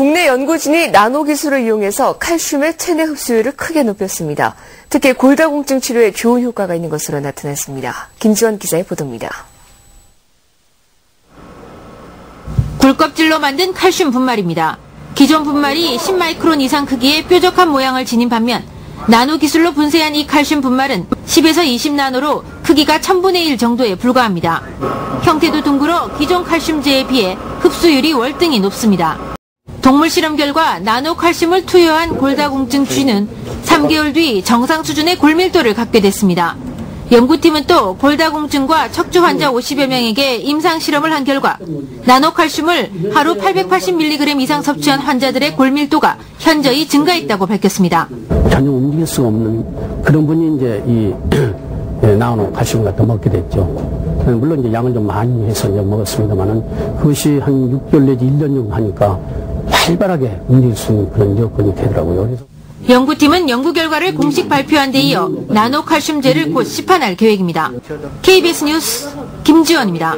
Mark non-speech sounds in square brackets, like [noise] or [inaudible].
국내 연구진이 나노 기술을 이용해서 칼슘의 체내 흡수율을 크게 높였습니다. 특히 골다공증 치료에 좋은 효과가 있는 것으로 나타났습니다. 김지원 기자의 보도입니다. 굴껍질로 만든 칼슘 분말입니다. 기존 분말이 10마이크론 이상 크기의 뾰족한 모양을 지닌 반면 나노 기술로 분쇄한 이 칼슘 분말은 10에서 20나노로 크기가 1000분의 1 정도에 불과합니다. 형태도 둥글어 기존 칼슘제에 비해 흡수율이 월등히 높습니다. 동물 실험 결과 나노 칼슘을 투여한 골다공증 쥐는 3개월 뒤 정상 수준의 골밀도를 갖게 됐습니다. 연구팀은 또 골다공증과 척추 환자 50여 명에게 임상 실험을 한 결과 나노칼슘을 하루 880mg 이상 섭취한 환자들의 골밀도가 현저히 증가했다고 밝혔습니다. 전혀 움직일 수가 없는 그런 분이 이제 이 [clears throat] 나노 칼슘 같은 먹게 됐죠. 물론 이제 양을 좀 많이 해서 이제 먹었습니다만은 그것이 한 6개월 내지 1년 정도 하니까 활발하게 움직일 수 있는 여건이 되더라고요. 그래서 연구팀은 연구 결과를 공식 발표한 데 이어 나노 칼슘제를 곧 시판할 계획입니다. KBS 뉴스 김지원입니다.